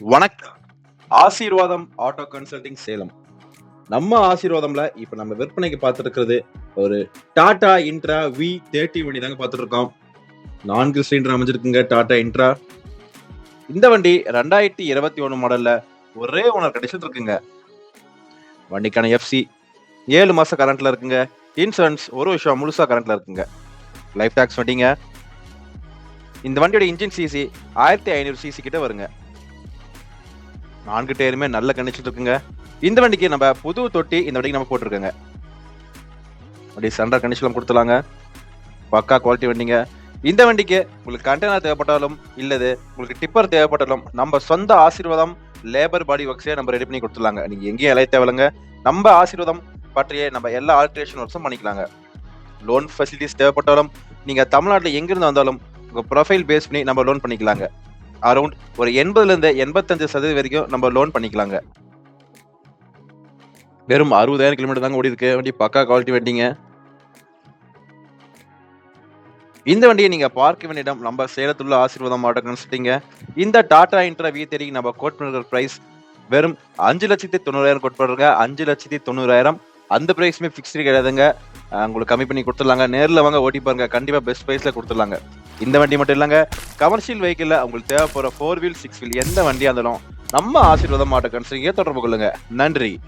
வணக்கம். ஆசீர்வாதம் auto consulting Salem. நம்ம ஆசீர்வாதம்ல இப்ப நம்ம விற்பனைக்கு பார்த்துட்டு இருக்கிறது ஒரு டாடா இன்ட்ரா வி தேர்ட்டி வண்டி தாங்க பார்த்துட்டு இருக்கோம் நான்கு சிலிண்டர் அமைஞ்சிருக்குங்க டாடா இன்ட்ரா. இந்த வண்டி ரெண்டாயிரத்தி இருபத்தி ஒன்று மாடல்ல ஒரே ஓனர் கிடைச்சிட்டு இருக்குங்க. வண்டிக்கான எஃப்சி ஏழு மாசம் கரண்ட்ல இருக்குங்க. இன்சூரன்ஸ் ஒரு வருஷம் முழுசா கரண்ட்ல இருக்குங்க. லைஃப் டேக்ஸ் வண்டிங்க. இந்த வண்டியோட இன்ஜின் சிசி ஆயிரத்தி ஐநூறு சிசி கிட்ட வருங்க. நான்கு டயருமே நல்ல கண்டிஷன் இருக்குங்க. இந்த வண்டிக்கு நம்ம புது தொட்டி இந்த வண்டிக்கு நம்ம போட்டிருக்கோங்க. அப்படி சண்டர் கண்டிஷன் கொடுத்துலாங்க பக்கா குவாலிட்டி வண்டிங்க. இந்த வண்டிக்கு உங்களுக்கு கண்டெய்னர் தேவைப்பட்டாலும் இல்லது உங்களுக்கு டிப்பர் தேவைப்பட்டாலும் நம்ம சொந்த ஆசீர்வாதம் லேபர் பாடி ஒர்க்ஸே நம்ம ரெடி பண்ணி கொடுத்துலாங்க நீங்கள் எங்கேயும் இலைய தேவையில்லைங்க. நம்ம ஆசீர்வாதம் பற்றிய நம்ம எல்லா ஆல்ட்ரேஷன் ஒர்க்ஸும் பண்ணிக்கலாங்க. லோன் ஃபெசிலிட்டிஸ் தேவைப்பட்டாலும் நீங்கள் தமிழ்நாட்டில் எங்கேருந்து வந்தாலும் உங்கள் ப்ரொஃபைல் பேஸ் பண்ணி நம்ம லோன் பண்ணிக்கலாங்க. அரௌண்ட் ஒரு எண்பதுல இருந்து எண்பத்தஞ்சு சதவீதம் வரைக்கும் நம்ம லோன் பண்ணிக்கலாங்க. வெறும் அறுபதாயிரம் கிலோமீட்டர் தாங்க ஓடி இருக்கு வண்டி பக்கா குவாலிட்டி வண்டிங்க. இந்த வண்டியை நீங்க பார்க்க வேண்டிய இடம் நம்ம சேலத்துள்ள ஆசீர்வாதம் ஆட்டோ கன்சல்டிங்க இந்த டாடா இன்ட்ரா வி தேடி நம்ம கோட் பண்ணுற பிரைஸ் வெறும் அஞ்சு லட்சத்தி தொண்ணூறாயிரம் கோட் பண்ணுறங்க அஞ்சு லட்சத்தி தொண்ணூறாயிரம். அந்த பிரைஸுமே ஃபிக்ஸ்டு கிடையாதுங்க. உங்களுக்கு கம்மி பண்ணி கொடுத்துடலாங்க. நேரில் வாங்க ஓட்டி பாருங்க. கண்டிப்பாக பெஸ்ட் ப்ரைஸ்ல கொடுத்துடலாங்க. இந்த வண்டி மட்டும் இல்லைங்க. கமர்ஷியல் வெஹிக்கிளில் உங்களுக்கு தேவைப்படுற ஃபோர் வீல் சிக்ஸ் வீல் எந்த வண்டியாக இருந்தாலும் நம்ம ஆசீர்வாதம் ஆட்டோ கன்சல்டிங்கே தொடர்பு கொள்ளுங்க. நன்றி.